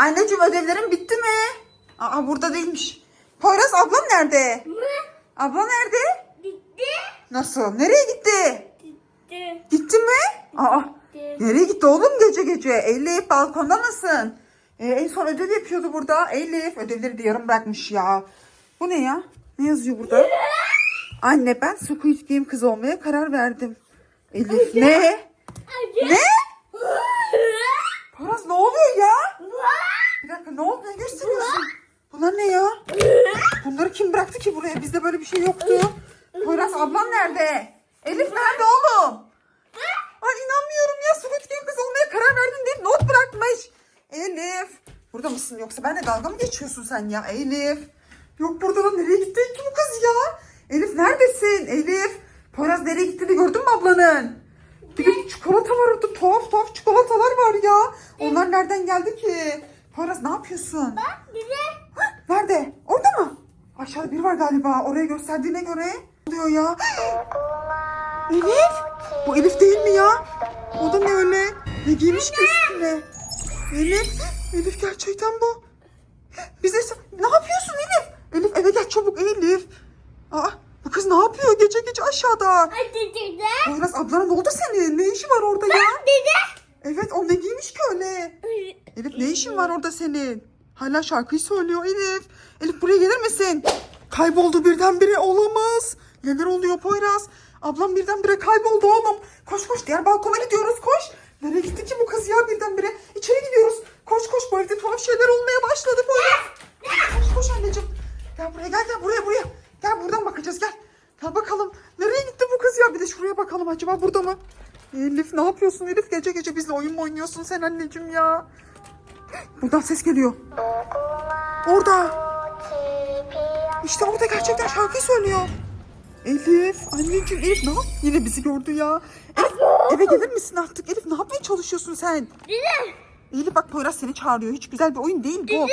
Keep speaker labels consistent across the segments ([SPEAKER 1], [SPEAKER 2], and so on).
[SPEAKER 1] Anneciğim ödevlerin bitti mi? Aa burada değilmiş. Poyraz ablan nerede? Abla nerede?
[SPEAKER 2] Bitti.
[SPEAKER 1] Nasıl? Nereye gitti?
[SPEAKER 2] Bitti.
[SPEAKER 1] Gitti mi? Aa nereye gitti oğlum gece gece? Elif balkonda mısın? Ee, en son ödev yapıyordu burada. Elif ödevleri de yarım bırakmış ya. Bu ne ya? Ne yazıyor burada? Anne ben Squid Game kız olmaya karar verdim. Elif ne? Ne? Poyraz ne oluyor ya? Dakika ne oldu? Ne gösteriyorsun? Bunlar ne ya? Bunları kim bıraktı ki buraya? Bizde böyle bir şey yoktu. Poyraz ablan nerede? Elif nerede oğlum? Ay inanmıyorum ya. Squid Game kız olmaya karar verdin deyip not bırakmış. Elif. Burada mısın yoksa benimle dalga mı geçiyorsun sen ya Elif? Yok burada lan nereye gitti ki bu kız ya? Elif neredesin Elif? Poyraz nereye gittiğini gördün mü ablanın? Bir de çikolata var orada tuhaf tuhaf çikolatalar var ya. Onlar nereden geldi ki? Poyraz ne yapıyorsun?
[SPEAKER 2] Bir de
[SPEAKER 1] Hah, Nerede? Orada mı? Aşağıda biri var galiba. Oraya gösterdiğine göre. Ne oluyor ya? Elif. Bu Elif değil mi ya? O da ne öyle? Ne giymiş ki üstüne? Elif. Elif gerçekten bu. Bize ne yapıyorsun Elif? Elif eve gel çabuk Elif. Aa, bu kız ne yapıyor gece gece aşağıda?
[SPEAKER 2] hadi dede.
[SPEAKER 1] Poyraz ablana ne oldu senin? Ne işi var orada ya?
[SPEAKER 2] Dede.
[SPEAKER 1] Evet o ne giymiş ki öyle? Elif ne işin var orada senin? Hala şarkıyı söylüyor Elif. Elif buraya gelir misin? Kayboldu birdenbire olamaz. Neler oluyor Poyraz? Ablam birdenbire kayboldu oğlum. Koş koş diğer balkona gidiyoruz koş. Nereye gitti ki bu kız ya birdenbire? İçeri gidiyoruz. Koş koş bu evde tuhaf şeyler olmaya başladı Poyraz. Koş koş anneciğim. Gel buraya gel gel buraya buraya. Gel buradan bakacağız gel. Gel bakalım. Nereye gitti bu kız ya? Bir de şuraya bakalım acaba burada mı? Elif ne yapıyorsun Elif? Gece gece bizle oyun mu oynuyorsun sen anneciğim ya? Buradan ses geliyor. Orada. İşte orada gerçekten şarkı söylüyor. Elif, anneciğim Elif ne yap? Yine bizi gördü ya. Elif eve gelir misin artık? Elif ne yapmaya çalışıyorsun sen?
[SPEAKER 2] Dede.
[SPEAKER 1] Elif bak Poyraz seni çağırıyor. Hiç güzel bir oyun değil bu.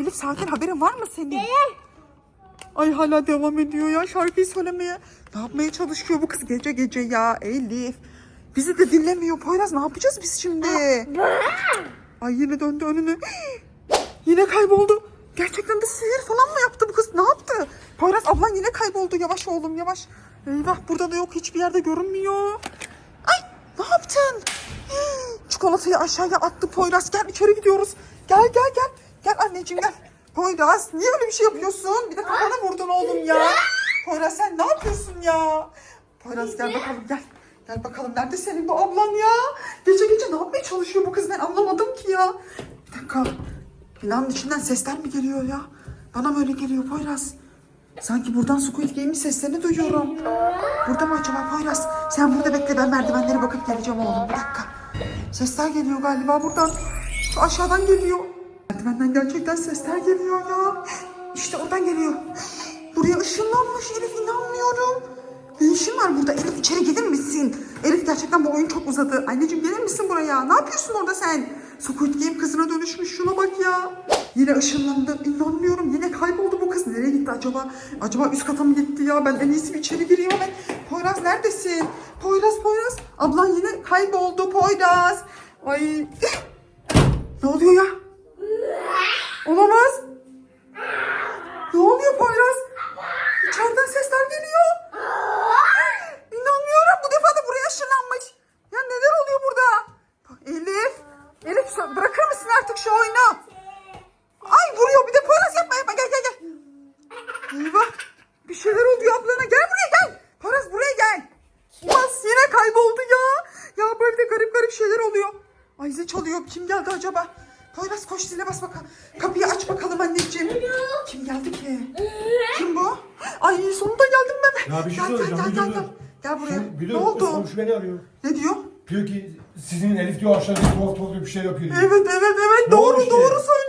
[SPEAKER 1] Elif sakin haberin var mı senin? Ay hala devam ediyor ya şarkıyı söylemeye. Ne yapmaya çalışıyor bu kız gece gece ya Elif. Bizi de dinlemiyor Poyraz ne yapacağız biz şimdi? Ay yine döndü önünü. Yine kayboldu. Gerçekten de sihir falan mı yaptı bu kız? Ne yaptı? Poyraz ablan yine kayboldu. Yavaş oğlum yavaş. Eyvah burada da yok. Hiçbir yerde görünmüyor. Ay ne yaptın? Çikolatayı aşağıya attı Poyraz. Gel içeri gidiyoruz. Gel gel gel. Gel anneciğim gel. Poyraz niye öyle bir şey yapıyorsun? Bir de kafana vurdun oğlum ya. Poyraz sen ne yapıyorsun ya? Poyraz gel bakalım gel. Gel bakalım nerede senin bu ablan ya? Gece gece ne yapmaya çalışıyor bu kız ben anlamadım ki ya. Bir dakika. Binanın içinden sesler mi geliyor ya? Bana mı öyle geliyor Poyraz? Sanki buradan Squid Game'in seslerini duyuyorum. Burada mı acaba Poyraz? Sen burada bekle ben merdivenlere bakıp geleceğim oğlum. Bir dakika. Sesler geliyor galiba buradan. Şu aşağıdan geliyor. Merdivenden gerçekten sesler geliyor ya. İşte oradan geliyor. Buraya ışınlanmış Elif inanmıyorum. Ne işin var burada? Elif içeri gelir misin? Elif gerçekten bu oyun çok uzadı. Anneciğim gelir misin buraya? Ne yapıyorsun orada sen? Squid Game kızına dönüşmüş. Şuna bak ya. Yine ışınlandı. İnanmıyorum. Yine kayboldu bu kız. Nereye gitti acaba? Acaba üst kata mı gitti ya? Ben en iyisi içeri gireyim hemen. Poyraz neredesin? Poyraz Poyraz. Ablan yine kayboldu Poyraz. Ay. ne oluyor ya? Olamaz. Ne oluyor Poyraz? İçeriden sesler geliyor. İnanmıyorum bu defa da buraya ışınlanmış. Ya neler oluyor burada? Bak Elif. Elif sen bırakır mısın artık şu oyunu? Ay vuruyor bir de Poyraz yapma yapma gel gel gel. Eyvah. Bir şeyler oluyor ablana gel buraya gel. Poyraz buraya gel. Bas yine kayboldu ya. Ya böyle de garip garip şeyler oluyor. Ay zil çalıyor. Kim geldi acaba? Poyraz koş zile bas bakalım. Kapıyı aç bakalım anneciğim. Kim geldi ki? Kim bu? Ay sonunda geldim ben.
[SPEAKER 3] Ya bir şey
[SPEAKER 1] gel, gel,
[SPEAKER 3] söyleyeceğim.
[SPEAKER 1] gel,
[SPEAKER 3] bir
[SPEAKER 1] gel,
[SPEAKER 3] dur.
[SPEAKER 1] gel. Gel buraya.
[SPEAKER 3] Şimdi
[SPEAKER 1] ne oldu?
[SPEAKER 3] Komşu beni arıyor.
[SPEAKER 1] Ne diyor?
[SPEAKER 3] Diyor ki sizin Elif diyor aşağıda tuhaf tuhaf bir şey yapıyor diyor.
[SPEAKER 1] Evet evet evet
[SPEAKER 3] Ne
[SPEAKER 1] doğru
[SPEAKER 3] olmuş
[SPEAKER 1] doğru
[SPEAKER 3] ki?
[SPEAKER 1] doğru söylüyor.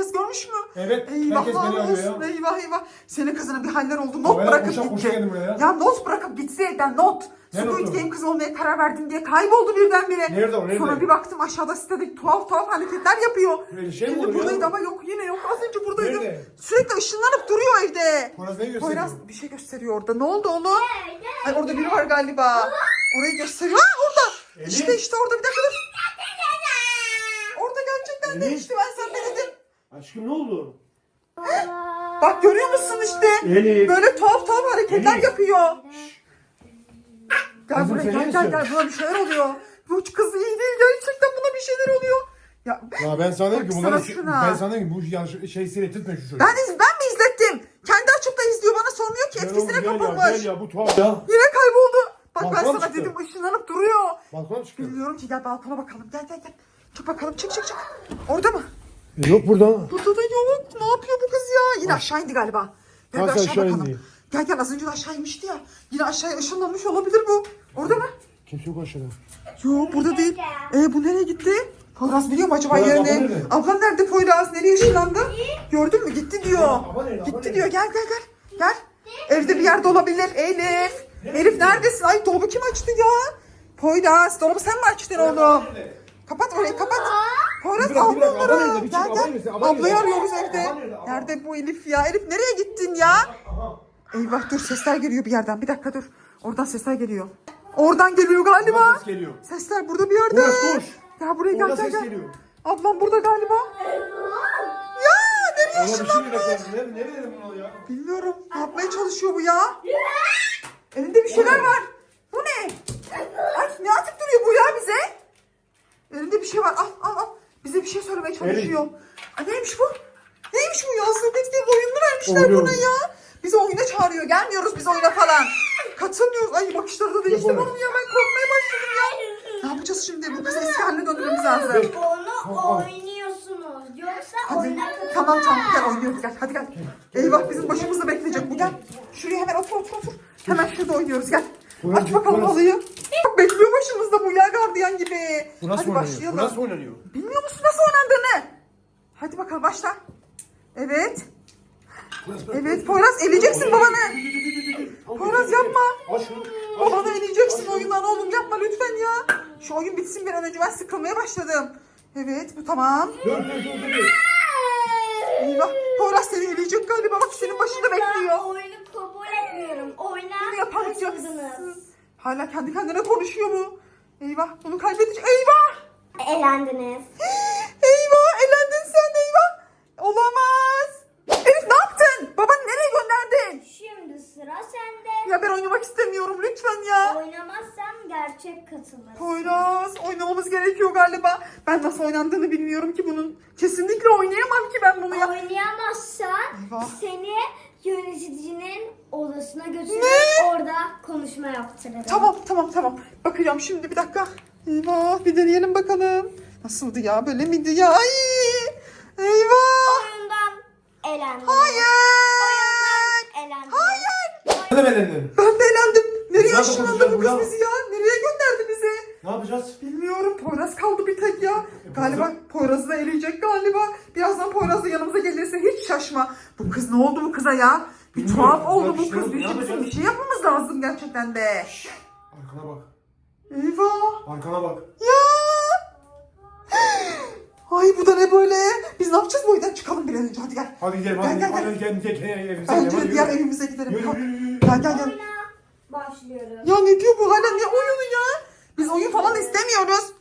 [SPEAKER 1] Herkes görmüş mü?
[SPEAKER 3] Evet, herkes beni arıyor
[SPEAKER 1] olsun
[SPEAKER 3] ya.
[SPEAKER 1] eyvah eyvah. Senin kızına bir haller oldu. Not
[SPEAKER 3] ben
[SPEAKER 1] bırakıp
[SPEAKER 3] koşa
[SPEAKER 1] gitti.
[SPEAKER 3] koşa geldim buraya ya.
[SPEAKER 1] Ya not bırakıp gitse evden not.
[SPEAKER 3] Ne
[SPEAKER 1] Squid
[SPEAKER 3] notu?
[SPEAKER 1] Game kız olmaya karar verdim diye kayboldu birdenbire.
[SPEAKER 3] Nerede o, nerede?
[SPEAKER 1] Sonra bir baktım aşağıda sitede tuhaf tuhaf hareketler yapıyor.
[SPEAKER 3] Böyle şey mi
[SPEAKER 1] Şimdi
[SPEAKER 3] olur ya?
[SPEAKER 1] buradaydı ama yok yine yok. Az önce buradaydı.
[SPEAKER 3] Nerede?
[SPEAKER 1] Sürekli ışınlanıp duruyor evde.
[SPEAKER 3] Poyraz ne gösteriyor?
[SPEAKER 1] Poyraz bir şey gösteriyor orada. Ne oldu oğlum? Ay orada biri var galiba. Orayı gösteriyor. Ha orada.
[SPEAKER 3] Elif.
[SPEAKER 1] İşte işte orada bir dakika dur. Orada gerçek gerçekten
[SPEAKER 3] Elif.
[SPEAKER 1] değişti ben ne dedim.
[SPEAKER 3] Aşkım ne oldu?
[SPEAKER 1] Bak görüyor musun işte.
[SPEAKER 3] Elif.
[SPEAKER 1] Böyle tuhaf tuhaf hareketler
[SPEAKER 3] Elif.
[SPEAKER 1] yapıyor. Gel
[SPEAKER 3] Kızım,
[SPEAKER 1] buraya
[SPEAKER 3] sen
[SPEAKER 1] gel gel gel buna bir şeyler oluyor. Bu kız iyi değil gerçekten buna bir şeyler oluyor. Ya
[SPEAKER 3] Ya ben sana dedim ki
[SPEAKER 1] Baksana
[SPEAKER 3] bunları
[SPEAKER 1] şuna.
[SPEAKER 3] ben sana dedim ki bu yanlış şey seyrettirme şu çocuğu.
[SPEAKER 1] ben iz, ben mi izlettim? Kendi açıp da izliyor bana sormuyor ki
[SPEAKER 3] Gel oğlum,
[SPEAKER 1] etkisine
[SPEAKER 3] gel ya,
[SPEAKER 1] kapılmış.
[SPEAKER 3] Gel ya bu tuhaf ya.
[SPEAKER 1] Yine kayboldu. Bak ben
[SPEAKER 3] Balkona
[SPEAKER 1] sana
[SPEAKER 3] çıktı.
[SPEAKER 1] dedim ışınlanıp duruyor.
[SPEAKER 3] Balkona çıkıyor.
[SPEAKER 1] Bilmiyorum ki gel balkona bakalım. Gel gel gel. Çık bakalım çık çık çık. Orada mı?
[SPEAKER 3] Yok burada.
[SPEAKER 1] Burada da yok. Ne yapıyor bu kız ya? Yine aşağı indi galiba. Gel bir aşağı,
[SPEAKER 3] aşağı
[SPEAKER 1] bakalım.
[SPEAKER 3] indi?
[SPEAKER 1] Gel gel az önce de aşağı inmişti ya. Yine aşağıya ışınlanmış olabilir bu. Orada mı?
[SPEAKER 3] Kimse yok aşağıda.
[SPEAKER 1] Yok burada değil. E bu nereye gitti? Poyraz biliyor mu acaba
[SPEAKER 3] Poyraz,
[SPEAKER 1] yerini?
[SPEAKER 3] abla nerede?
[SPEAKER 1] Ablan nerede Poyraz? Nereye ışınlandı? Gördün mü? Gitti diyor.
[SPEAKER 3] Abla nerede, abla
[SPEAKER 1] Gitti
[SPEAKER 3] nerede?
[SPEAKER 1] diyor. Gel gel gel. Gel. Evde bir yerde olabilir. Elif. Elif neredesin? Ay dolabı kim açtı ya? Poyraz dolabı sen mi açtın oğlum? Kapat orayı kapat. Poyraz abla onları.
[SPEAKER 3] nerede?
[SPEAKER 1] Ablayı arıyoruz evde.
[SPEAKER 3] nerede?
[SPEAKER 1] Bu Elif ya? Elif nereye gittin ya? Eyvah dur sesler geliyor bir yerden. Bir dakika dur. Oradan sesler geliyor. Oradan geliyor galiba.
[SPEAKER 3] Ses geliyor.
[SPEAKER 1] Sesler burada bir yerde.
[SPEAKER 3] Poyraz koş.
[SPEAKER 1] Ya buraya gel gel
[SPEAKER 3] ses
[SPEAKER 1] gel.
[SPEAKER 3] geliyor.
[SPEAKER 1] Ablam burada galiba. Ya nereye
[SPEAKER 3] Ama bir şey mi? Ne, ne verelim buna ya?
[SPEAKER 1] Bilmiyorum. Ne yapmaya çalışıyor bu ya? Elinde bir şeyler var. Bu ne? Ay ne atıp duruyor bu ya bize? Elinde bir şey var. Al al al. Bize bir şey söylemeye çalışıyor. Ay, neymiş bu? Neymiş bu ya? Sınıf bir oyununu vermişler
[SPEAKER 3] Oynuyor.
[SPEAKER 1] buna ya. Bizi oyuna çağırıyor. Gelmiyoruz biz oyuna falan. Katılmıyoruz. Ay bakışları da değişti bunun ya. Ben korkmaya başladım ya. Ne yapacağız şimdi? Bu kızı eski haline döndürmemiz lazım.
[SPEAKER 2] Onu oynuyorsunuz. Yoksa
[SPEAKER 1] Hadi.
[SPEAKER 2] katılmaz.
[SPEAKER 1] Tamam tamam gel oynuyoruz gel. Hadi gel. Eyvah bizim başımızda bekleyecek bu gel. Şuraya hemen otur otur otur. Hemen şurada oynuyoruz gel. Aç bakalım halıyı. Bak bekliyor başımızda bu ya gardiyan gibi.
[SPEAKER 3] Bu nasıl
[SPEAKER 1] Hadi
[SPEAKER 3] oynanıyor?
[SPEAKER 1] başlayalım.
[SPEAKER 3] Bu nasıl oynanıyor?
[SPEAKER 1] Bilmiyor musun nasıl oynandığını? Hadi bakalım başla. Evet. Evet Poyraz eleyeceksin babanı. Poyraz yapma.
[SPEAKER 3] Aç şunu.
[SPEAKER 1] Babanı eleyeceksin oyundan oğlum yapma lütfen ya. Şu oyun bitsin bir an önce ben sıkılmaya başladım. Evet bu tamam.
[SPEAKER 3] Dur dur dur dur.
[SPEAKER 1] Eyvah Poyraz seni eleyecek galiba bak senin başında bekliyor.
[SPEAKER 2] Ben oyunu kabul etmiyorum. Oyuna
[SPEAKER 1] Bunu yapamayacaksın. Hala kendi kendine konuşuyor bu. Eyvah bunu kaybedecek. Eyvah!
[SPEAKER 2] Elendiniz.
[SPEAKER 1] Eyvah elendin sen eyvah. Olamaz. Elif ne yaptın? Babanı nereye gönderdin?
[SPEAKER 2] Şimdi sıra sende.
[SPEAKER 1] Ya ben oynamak istemiyorum lütfen ya.
[SPEAKER 2] Oynamazsam gerçek katılır.
[SPEAKER 1] Poyraz oynamamız gerekiyor galiba. Ben nasıl oynandığını bilmiyorum ki bunun. Kesinlikle oynayamam ki ben bunu ya.
[SPEAKER 2] Oynayamazsan
[SPEAKER 1] Eyvah.
[SPEAKER 2] seni yöneticinin odasına götürüp
[SPEAKER 1] Ne?
[SPEAKER 2] Orada konuşma yaptırırım.
[SPEAKER 1] Tamam tamam tamam. Bakacağım şimdi bir dakika. Eyvah bir deneyelim bakalım. Nasıldı ya böyle miydi ya? Ay! Eyvah!
[SPEAKER 2] Oyundan elendiniz.
[SPEAKER 1] Hayır!
[SPEAKER 2] Elendiniz.
[SPEAKER 1] Hayır!
[SPEAKER 3] Ne demedin?
[SPEAKER 1] Ben de elendim. Nereye ışınlandı bu kız bizi ya? Nereye gönderdi bizi?
[SPEAKER 3] Ne yapacağız?
[SPEAKER 1] Bilmiyorum. Poyraz kaldı bir tek ya. Galiba Poyraz'ı da eleyecek galiba. Birazdan Poyraz da yanımıza gelirse hiç şaşma. Bu kız ne oldu bu kıza ya? Bir tuhaf oldu bu
[SPEAKER 3] Ya,
[SPEAKER 1] kız. Bir şey,
[SPEAKER 3] yapacağız?
[SPEAKER 1] bir şey yapmamız lazım gerçekten de.
[SPEAKER 3] Arkana bak.
[SPEAKER 1] Eyvah.
[SPEAKER 3] Arkana bak.
[SPEAKER 1] Ya. Ay bu da ne böyle? Biz ne yapacağız bu evden çıkalım bir an önce hadi gel.
[SPEAKER 3] Hadi gidelim
[SPEAKER 1] Gel,
[SPEAKER 3] hadi.
[SPEAKER 1] gel,
[SPEAKER 3] Hadi
[SPEAKER 1] gel.
[SPEAKER 3] gel gel gel evimize Hadi
[SPEAKER 1] de diğer
[SPEAKER 3] yürü.
[SPEAKER 1] evimize gidelim.
[SPEAKER 3] Yürü, yürü, yürü.
[SPEAKER 1] Gel gel gel.
[SPEAKER 2] Başlıyoruz.
[SPEAKER 1] Ya ne diyor bu hala ne oyunu ya? Biz oyun falan istemiyoruz.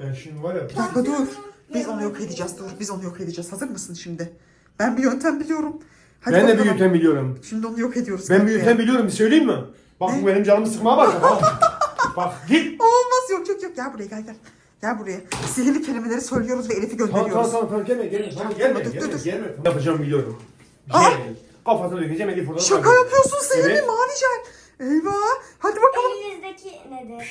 [SPEAKER 3] Ben şimdi var ya.
[SPEAKER 1] Bir dakika dur. Biz onu yok edeceğiz dur. Biz onu yok edeceğiz. Hazır mısın şimdi? Ben bir yöntem biliyorum. Hadi
[SPEAKER 3] Ben de bir
[SPEAKER 1] bakalım.
[SPEAKER 3] yöntem biliyorum.
[SPEAKER 1] Şimdi onu yok ediyoruz.
[SPEAKER 3] Ben bir
[SPEAKER 1] Kalk
[SPEAKER 3] yöntem
[SPEAKER 1] ya.
[SPEAKER 3] biliyorum. Bir söyleyeyim mi? Bak bu benim canımı sıkmaya başladı. Bak. Bak git.
[SPEAKER 1] Olmaz yok yok yok. Gel buraya gel gel. Gel buraya. Sihirli kelimeleri söylüyoruz ve Elif'i
[SPEAKER 3] Tamam
[SPEAKER 1] gönderiyoruz.
[SPEAKER 3] tamam tamam tamam gelme gelme. Tamam gelme
[SPEAKER 1] dur, dur,
[SPEAKER 3] gelme
[SPEAKER 1] dur.
[SPEAKER 3] gelme. Yapacağım biliyorum.
[SPEAKER 1] Aa!
[SPEAKER 3] Gelme. Kafasına dökeceğim Elif oradan.
[SPEAKER 1] Şaka
[SPEAKER 3] kaybeder.
[SPEAKER 1] yapıyorsun sihirli
[SPEAKER 3] Evet.
[SPEAKER 1] mavi jel. Eyvah. Hadi bakalım.
[SPEAKER 2] Elinizdeki nedir?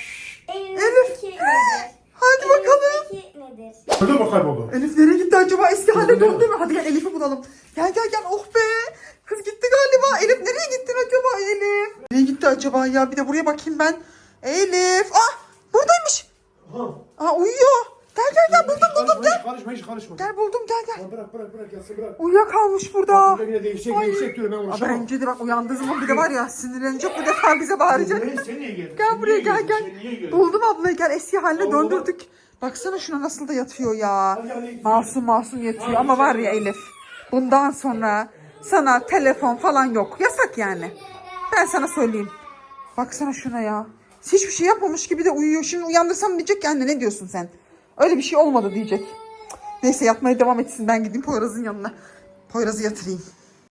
[SPEAKER 1] Elif.
[SPEAKER 2] Elinizdeki nedir?
[SPEAKER 1] Hadi bakalım.
[SPEAKER 2] Elinizdeki nedir?
[SPEAKER 3] Gördün mü kayboldu?
[SPEAKER 1] Elif nereye gitti acaba? Eski haline döndü mü? Hadi gel Elif'i bulalım. Gel gel gel. Oh be. Kız gitti galiba. Elif nereye gittin acaba Elif? Nereye gitti acaba ya? Bir de buraya bakayım ben. Elif. Ah buradaymış.
[SPEAKER 3] Ha.
[SPEAKER 1] Aa uyuyor. Gel gel gel buldum buldum
[SPEAKER 3] Karışma,
[SPEAKER 1] gel.
[SPEAKER 3] hiç Karışma.
[SPEAKER 1] Gel buldum gel gel.
[SPEAKER 3] Tamam, Bırak bırak bırak yatsın bırak.
[SPEAKER 1] Uyuyakalmış burada.
[SPEAKER 3] Burada yine değişecek
[SPEAKER 1] Ay.
[SPEAKER 3] değişecek diyorum ben
[SPEAKER 1] Aa,
[SPEAKER 3] uğraşamam.
[SPEAKER 1] bence de bak uyandığı zaman bir de var ya sinirlenecek bu defa bize bağıracak.
[SPEAKER 3] Sen niye geldin?
[SPEAKER 1] Gel
[SPEAKER 3] Sen
[SPEAKER 1] buraya
[SPEAKER 3] niye
[SPEAKER 1] gel
[SPEAKER 3] geldin?
[SPEAKER 1] gel.
[SPEAKER 3] Sen niye geldin?
[SPEAKER 1] Buldum ablayı gel eski haline döndürdük. Baksana şuna nasıl da yatıyor ya.
[SPEAKER 3] Hadi, hadi.
[SPEAKER 1] Masum masum yatıyor ama var ya Elif. Bundan sonra sana telefon falan yok. Yasak yani. Ben sana söyleyeyim. Baksana şuna ya. Hiçbir şey yapmamış gibi de uyuyor. Şimdi uyandırsam diyecek ki anne ne diyorsun sen? Öyle bir şey olmadı diyecek. Neyse yatmaya devam etsin ben gideyim Poyraz'ın yanına. Poyraz'ı yatırayım.